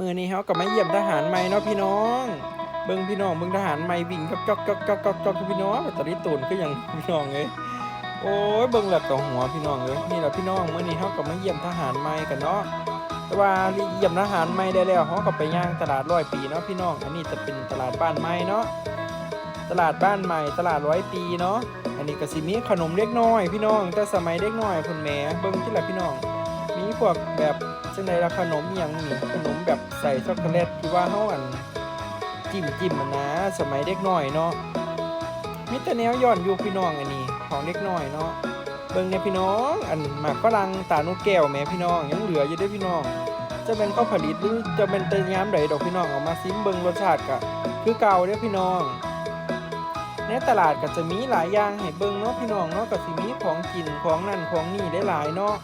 มือนี้เฮาก็มาเยี่ยมทหารใหม่เนาะพี่น้อง เบิ่งพี่น้องเบิ่งทหารใหม่วิ่งกจอกจอกจอกจอกจอกพี่น้องตอนนี้ตูนก็ยังพี่น้องเอ้ยโอ้ยเบิ่งแล้วก็หัวพี่น้องเอ้ยนี่แหละพี่น้องมื้อนี้เฮาก็มาเยี่ยมทหารใหม่กันเนาะแต่ว่าเยี่ยมทหารใหม่ได้แล้วเฮาก็ไปย่างตลาดร้อยปีเนาะพี่น้องอันนี้จะเป็นตลาดบ้านใหม่เนาะตลาดบ้านใหม่ตลาดร้อยปีเนาะอันนี้ก็สิมีขนมเล็กน้อย พี่น้องแต่สมัยเด็กน้อยคุณแม่เบิ่งที่ละพี่น้อง พวกแบบจังไดละขนมอย่างนี่ขนมแบบใส่ช็อกโกแลตที่ว่าเฮาอันจิ้มจิ้มมันนะสมัยเด็กน้อยเนาะมีแต่แนวย้อนยุคพี่น้องอันนี้ของเด็กน้อยเนาะเบิ่งเนี่ยพี่น้องอันหมากฝรั่งตานุแก้วแม่พี่น้องยังเหลืออยู่เด้อพี่น้อง จะเป็นข้าวผลิตหรือจะเป็นเตยยามใดดอกพี่น้องเอามาซิมเบิ่งรสชาติก็คือเก่าเด้อพี่น้องในตลาดก็จะมีหลายอย่างให้เบิ่งเนาะพี่น้องเนาะก็สิมีของกินของนั่นของนี่ได้หลายเนาะ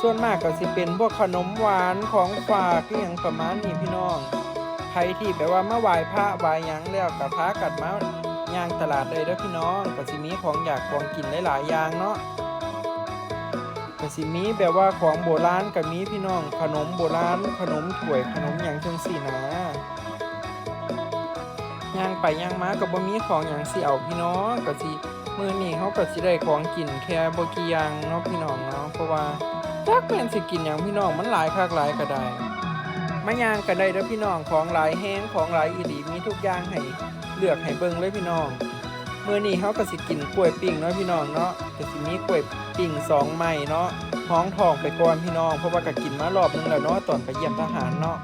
ส่วนมากก็สิเป็นพวกขนมหวานของฝากอหย่างประมาณนี้พี่น้องใครที่แบบว่ามาไหว้พระไหว้หยังแล้วก็พากันมาย่างตลาดได้เด้อพี่น้องก็สิมีของอยากของกินหลายๆอย่างเนาะก็สิมีแบบว่าของโบราณก็มีพี่น้องขนมโบราณขนมถ้วยขนมหยังจังซี่นะย่างไปย่างมาก็บ่มีของหยังสิเอาพี่น้องก็สิมื้อนี้เฮาก็สิได้ของกินแค่บ่กี่อย่างเนาะพี่น้องเนาะเพราะว่า จักแม่นสิกินหยังพี่น้องมันหลายคักหลายก็ได้มาย่างกันได้เด้อพี่น้องของหลายแห้งของหลายอีหลีมีทุกอย่างให้เลือกให้เบิ่งเลยพี่น้องมื้อนี้เฮาก็สิกินกล้วยปิ้งเนาะพี่น้องเนาะก็สิมีกล้วยปิ้งสองไม้เนาะห้องทองไปก่อนพี่น้องเพราะว่าก็กินมารอบนึงแล้วเนาะตอนไปเยี่ยมทหารเนาะ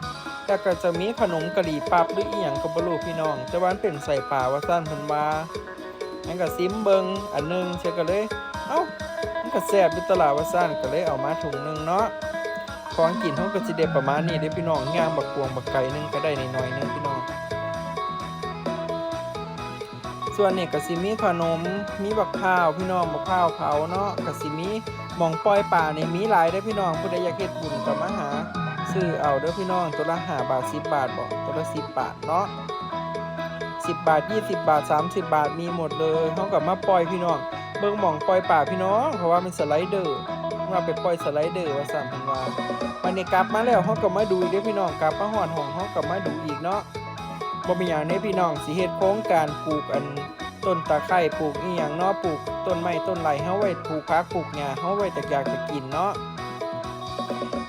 แล้วก็จะมีขนมกะหรี่ปั๊บหรืออีหยังก็บ่รู้พี่น้องแต่ว่ามันเป็นใส่ปลาว่าซั่นเพิ่นว่างั้นก็ซิมเบิ่งอันหนึงเชื่อก็เลยเอ้า ก็แซ่บอยู่ตลาดว่าซ่านก็เลยเอามาถุงหนึงเนาะของกินเฮาก็สิได้ประมาณนี้เด้พี่น้องย่างบักกวงบักไก่หนึงก็ได้นน้อยๆนึงพี่น้อง ส่วนนี้ก็สิมีขนมมีบักข้าวพี่น้องบักข้าวเผาเนาะก็สิมีหมองปล่อยป่านี่มีหลายเด้พี่น้องผู้ใดอยากเฮ็ดบุญก็มาหาซื้อเอาเด้อพี่น้องตัวละ5บาท10บาทบ่ตัวละ10บาทเนาะ10 บาท 20 บาท 30 บาทมีหมดเลยเฮาก็มาปล่อยพี่น้อง บิ่งหม่องปล่อยป่าพี่น้อง เพราะว่ามันสไลเดอร์ว่าไปปล่อยสไลเดอร์ว่าสั่นเพิ่นว่าวันนี้กลับมาแล้วเฮาก็มาดูอีกเด้อพี่น้องกลับมาฮอดห้องเฮาก็มาดูอีกเนาะบ่มีหยังเด้พี่น้องสิเฮ็ดโครงการปลูกอันต้นตะไคร้ปลูกอีหยังเนาะปลูกต้นไม้ต้นไหลเฮาไว้ปลูกผักปลูกหญ้าเฮาไว้แต่อยากจะกินเนาะ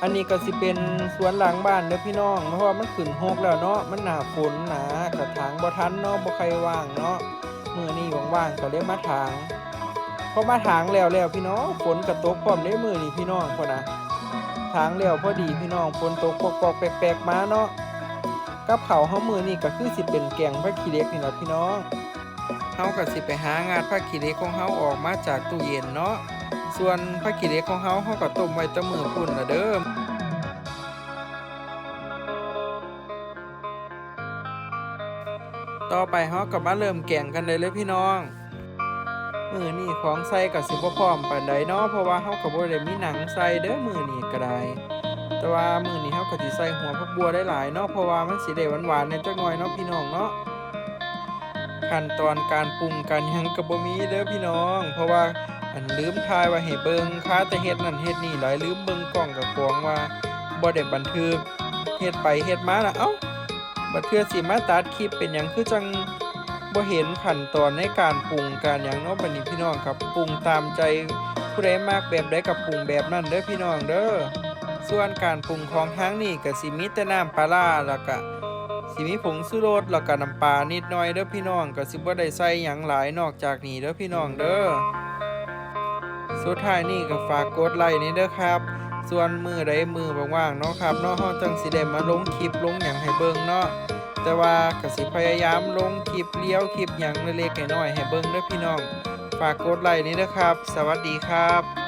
อันนี้ก็สิเป็นสวนหลังบ้านเด้อพี่น้อง เพราะว่ามันขึ้นโฮกแล้วเนาะมันหนาฝนหนากระถางบ่ทันเนาะบ่ใครว่างเนาะมื้อนี้ว่างๆก็เลยมาถาง พอมาถางแล้วแล้วพี่น้องฝนกระตกพร้อมได้มือนี่พี่น้องพ่นนะถางแล้วพอดีพี่น้องฝนตกปอกๆแปลกๆมาเนาะกับเขาวเฮามือนี่ก็คือสิเป็นแกงผักขี้เล็กนี่แหละพี่น้องเฮาก็สิไปหางานผักขี้เล็กของเฮาออกมาจากตู้เย็นเนาะส่วนผักขี้เล็กของเฮาเฮาก็ต้มไว้ตะมือพุ่นละเด้อต่อไปเฮาก็มาเริ่มแกงกันเลยเลยพี่น้อง มือนี่ของใส่กับสิบพร้อมปานใดเนาะเพราะว่าเฮาก็บ่ได้มีหนังใส่เด้อมือนี่ก็ได้แต่ว่ามือนี้เฮาก็สิใส่หัวผักบัวได้หลายเนาะเพราะว่ามันสิได้หวานๆแหน่จักหน่อยเนาะพี่น้องเนาะขั้นตอนการปรุงกันยังก็บ่มีเด้อพี่น้อง เพราะว่าอันลืมทายว่าให้เบิงค้าแต่เฮ็ดนั่นเฮ็ดนี่หลายลืมเบิงกล้องกับกวงว่าบ่ได้บันทึกเฮ็ดไปเฮ็ดมาน่ะเอ้าบัดเทื่อสิมาตัดคลิปเป็นหยังคือจัง บ่เห็นขั้นตอนในการปรุงการหยังเนาะบัดนี้พี่น้องครับปรุงตามใจผู้ใดมากแบบใดกับปรุงแบบนั้นเด้อพี่น้องเด้อส่วนการปรุงของทางนี้ก็สิมีแต่น้ำปลาร้าแล้วก็สิมีผงชูรสแล้วก็น้ำปลานิดหน่อยเด้อพี่น้องก็สิบ่ได้ใส่หยังหลายนอกจากนี้เด้อพี่น้องเด้อสุดท้ายนี่ก็ฝากกดไลค์นี่เด้อครับ ส่วนมือใดมือว่างๆเนาะครับเนาะเฮาจังสิได้มาลงคลิปลงหยังให้เบิ่งเนาะ แต่ว่าก็สิพยายามลงคลิปเลี้ยวคลิปหยังเล็กๆน้อยๆให้เบิ่งด้วยพี่น้อง ฝากกดไลค์นี้นะครับ สวัสดีครับ